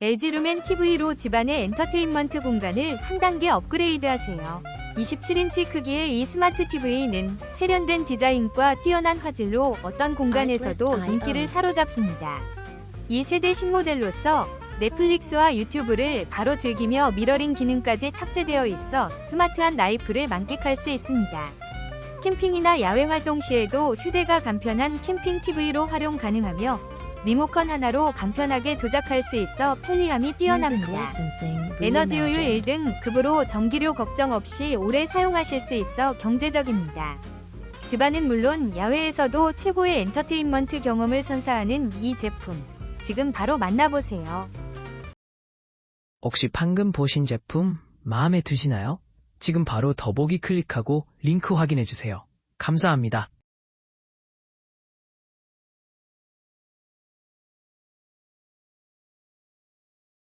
LG 루멘 TV로 집안의 엔터테인먼트 공간을 한 단계 업그레이드하세요. 27인치 크기의 이 스마트 TV는 세련된 디자인과 뛰어난 화질로 어떤 공간에서도 인기를 사로잡습니다. 이 세대 신모델로서 넷플릭스와 유튜브를 바로 즐기며 미러링 기능까지 탑재되어 있어 스마트한 라이프를 만끽할 수 있습니다. 캠핑이나 야외 활동 시에도 휴대가 간편한 캠핑 TV로 활용 가능하며 리모컨 하나로 간편하게 조작할 수 있어 편리함이 뛰어납니다. 에너지 효율 1등 급으로 전기료 걱정 없이 오래 사용하실 수 있어 경제적입니다. 집안은 물론 야외에서도 최고의 엔터테인먼트 경험을 선사하는 이 제품. 지금 바로 만나보세요. 혹시 방금 보신 제품 마음에 드시나요? 지금 바로 더보기 클릭하고 링크 확인해 주세요. 감사합니다.